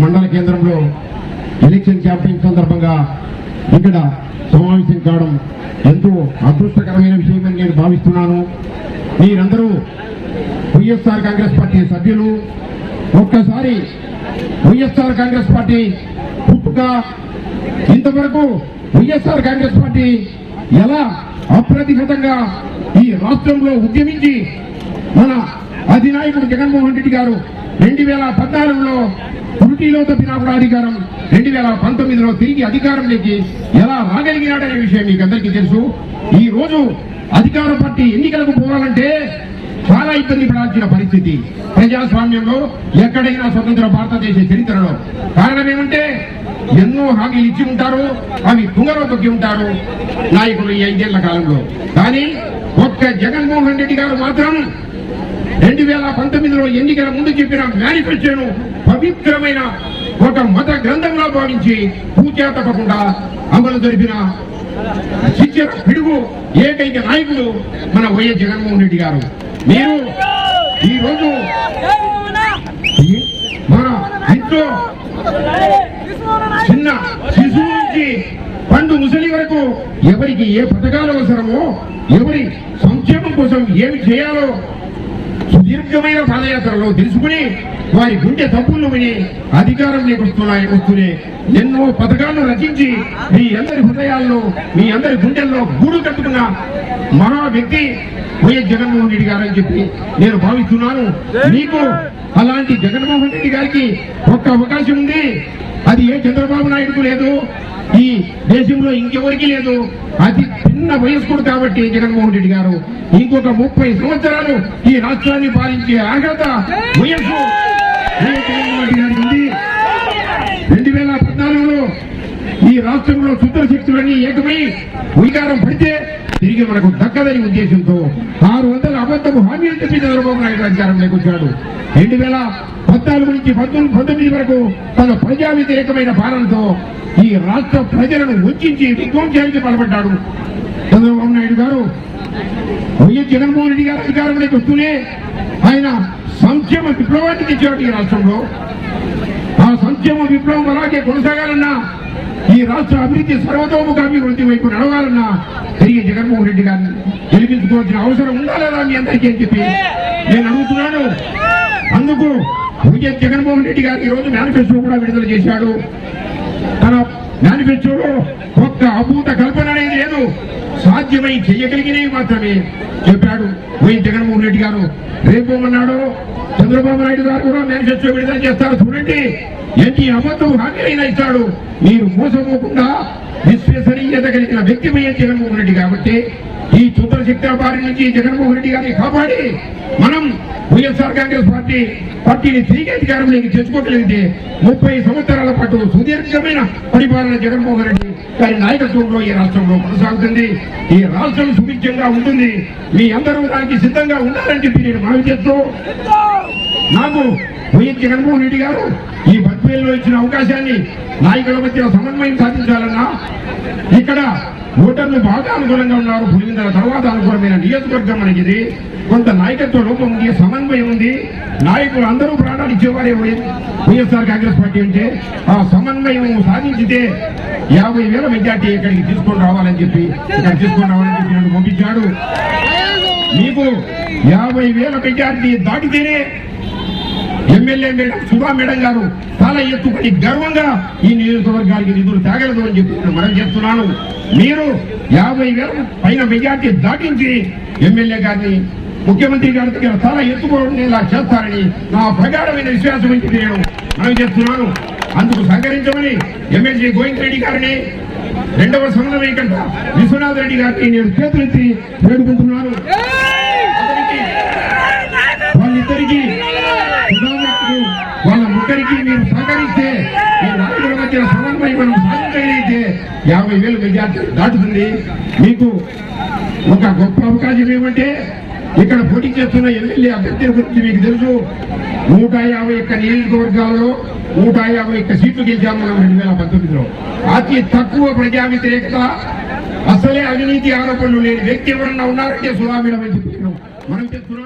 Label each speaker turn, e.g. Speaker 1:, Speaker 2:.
Speaker 1: మండల కేంద్రంలో election campaign సందర్భంగా ఇక్కడ సమావేశం కావడం ఎంతో అదృష్టకరమైన విషయమని నేను భావిస్తున్నాను. మీరందరూ వైఎస్ఆర్ కాంగ్రెస్ పార్టీ సభ్యులు ఒక్కసారి వైఎస్ఆర్ కాంగ్రెస్ పార్టీ పుట్టుక ఇంతవరకు వైఎస్ఆర్ కాంగ్రెస్ పార్టీ ఎలా అప్రతిహతంగా ఈ రాష్ట్రంలో ఉద్యమించి మన అధినాయకుడు జగన్మోహన్ రెడ్డి గారు రెండు వేల పద్నాలుగులో త్రుటిలో తప్పినా కూడా అధికారం రెండు వేల పంతొమ్మిదిలో తిరిగి అధికారంలోకి ఎలా రాగలిగినాడనే విషయం మీకు అందరికీ తెలుసు. ఈ రోజు అధికార పార్టీ ఎన్నికలకు పోవాలంటే చాలా ఇబ్బంది పడాల్సిన పరిస్థితి. ప్రజాస్వామ్యంలో ఎక్కడైనా స్వతంత్ర భారతదేశ చరిత్రలో. కారణం ఏమంటే ఎన్నో హామీలు ఇచ్చి ఉంటారు అవి తుంగలో తొక్కి ఉంటారు నాయకులు ఈ ఐదేళ్ళ కాలంలో. కానీ ఒక్క జగన్మోహన్ రెడ్డి గారు మాత్రం రెండు వేల పంతొమ్మిదిలో ఎన్నికల ముందు చెప్పిన మేనిఫెస్టోను పవిత్రమైన ఒక మత గ్రంథంగా భావించి పూజ తప్పకుండా అమలు జరిపిన శిక్షణ పిడుగు ఏకైక నాయకుడు మన వైఎస్ జగన్మోహన్ రెడ్డి గారు. మీరు ఈ రోజు మన ఇంట్లో చిన్న శిశువు నుంచి పండు ముసలి వరకు ఎవరికి ఏ పథకాలు అవసరమో ఎవరి సంక్షేమం కోసం ఏమి చేయాలో సుదీర్ఘమైన పాదయాత్రలో తెలుసుకుని వారి గుండె తప్పులు విని అధికారం వస్తున్నాయి వస్తూనే. ఎన్నో పథకాలను రచించి మీ అందరి హృదయాల్లో మీ అందరి గుండెల్లో గూడు కట్టుకున్న మహా వ్యక్తి వైఎస్ జగన్మోహన్ రెడ్డి గారు అని చెప్పి నేను భావిస్తున్నాను. మీకు అలాంటి జగన్మోహన్ రెడ్డి గారికి ఒక్క అవకాశం ఉంది. అది ఏ చంద్రబాబు నాయుడుకు లేదు. ఈ దేశంలో ఇంకెవరికి లేదు. అతి చిన్న వయస్కుడు కాబట్టి జగన్మోహన్ రెడ్డి గారు. ఇంకొక ముప్పై సంవత్సరాలు ఈ రాష్ట్రాన్ని పాలించే అర్హత వయస్సు రెండు వేల పద్నాలుగులో ఈ రాష్ట్రంలో శుద్ధ శక్తులన్నీ ఏకమై ఉల్కారం పడితే తిరిగి మనకు దక్కదని ఉద్దేశంతో ఆరు వందల అబద్ధపు హామీలు చెప్పి చంద్రబాబు నాయుడు అధికారం లేకొచ్చాడు. రెండు వేల పద్నాలుగు నుంచి పంతొమ్మిది పంతొమ్మిది వరకు తన ప్రజా వ్యతిరేకమైన పాలనతో ఈ రాష్ట్ర ప్రజలను వంచి విధ్వంసానికి పాల్పడ్డాడు. చంద్రబాబు నాయుడు గారు వైఎస్ జగన్మోహన్ రెడ్డి గారు అధికారంలోకి వస్తూనే ఆయన సంక్షేమ విప్లవానికి ఇచ్చాడు ఈ రాష్ట్రంలో. ఆ సంక్షేమ విప్లవం అలాగే కొనసాగాలన్నా ఈ రాష్ట్ర అభివృద్ధి సర్వతోముఖాభివృద్ధి వైపు నడవాలన్నా తిరిగి జగన్మోహన్ రెడ్డి గారిని గెలిపించుకోవాల్సిన అవసరం ఉందా లేదా మీ అందరికీ అని చెప్పి నేను అడుగుతున్నాను. అందుకు వైఎస్ జగన్మోహన్ రెడ్డి గారు ఈ రోజు మేనిఫెస్టో కూడా విడుదల చేశాడు. తన మేనిఫెస్టోలో కొత్త అభూత కల్పన అనేది లేదు. సాధ్యమై చెయ్యగలిగినవి మాత్రమే చెప్పాడు వైఎస్ జగన్మోహన్ రెడ్డి గారు. రేపోమన్నాడు చంద్రబాబు నాయుడు గారు కూడా మేనిఫెస్టో విడుదల చేస్తారు చూడండి. ఎన్ని అబద్ధం హామీలైనా ఇస్తాడు మీరు మోసపోకుండా విశ్వసనీయత కలిగిన వ్యక్తి వైఎస్ జగన్మోహన్ రెడ్డి కాబట్టి ఈ చుత్ర శక్తుల బారి నుంచి జగన్మోహన్ రెడ్డి గారిని కాపాడి మనం వైఎస్ఆర్ కాంగ్రెస్ పార్టీ పార్టీని తిరిగి అధికారంలోకి తెచ్చుకోగలిగితే ముప్పై సంవత్సరాల పాటు సుదీర్ఘమైన పరిపాలన జగన్మోహన్ రెడ్డి గారి నాయకత్వంలో ఈ రాష్ట్రంలో కొనసాగుతుంది. ఈ రాష్ట్రం సుభిక్షంగా ఉంటుంది. మీ అందరూ దానికి సిద్ధంగా ఉండాలని చెప్పి నేను మనవి చేస్తూ నాకు వైఎస్ జగన్మోహన్ రెడ్డి గారు ఈ బద్వేల్లో ఇచ్చిన అవకాశాన్ని నాయకుల మధ్య సమన్వయం సాధించాలన్నా ఇక్కడ ఓటర్లు బాగా అనుకూలంగా ఉన్నారు. పులిందల తర్వాత అనుకూలమైన నియోజకవర్గం అనేది కొంత నాయకత్వ లోపం ఉంది సమన్వయం ఉంది. నాయకులు అందరూ ప్రాణాలు ఇచ్చేవారే వైఎస్ఆర్ కాంగ్రెస్ పార్టీ అంటే ఆ సమన్వయం సాధించితే యాభై వేల మెజార్టీ ఇక్కడికి తీసుకొని రావాలని చెప్పి ఇక్కడ తీసుకొని రావాలని చెప్పి నన్ను పంపించాడు. మీకు యాభై వేల మెజార్టీ దాటితేనే ఎమ్మెల్యే మేడం సుధా మేడం గారు తల ఎత్తుకొని గర్వంగా ఈ నియోజకవర్గానికి నిధులు తాగలదు అని చెప్పి నేను మనం చేస్తున్నాను మీరు యాభై వేల పైన మెజార్టీ దాటించి ఎమ్మెల్యే గారిని ముఖ్యమంత్రి గారి దగ్గర తల ఎత్తుకోవడం చేస్తారని నా ప్రగాఢమైన విశ్వాసం అని నేను మనం చేస్తున్నాను అందుకు సహకరించమని ఎమ్మెల్సీ గోవింద్ రెడ్డి గారిని రెండవ సమన్వయ కంట విశ్వనాథ్ రెడ్డి గారిని నేను చేతులెత్తి వేడుకుంటున్నాను. ముగ్గురికి మీరు సహకరిస్తే ఈ నాయకుల మధ్య సమన్వయం మనం సాధించగలిగితే యాభై వేలు మెజార్టీ దాటుతుంది. మీకు ఒక గొప్ప అవకాశం ఏమంటే ఇక్కడ పోటీ చేస్తున్న ఎమ్మెల్యే అభ్యర్థుల గురించి మీకు తెలుసు. నూట యాభై ఒక్క నియోజకవర్గాలలో నూట యాభై ఒక్క సీట్లు గెలిచాము మనం రెండు వేల పంతొమ్మిదిలో. అతి తక్కువ ప్రజా వ్యతిరేకత అసలే అవినీతి ఆరోపణలు లేని వ్యక్తి ఎవరన్నా ఉన్నారంటే సుధామీడం అని మనం చెప్తున్నాను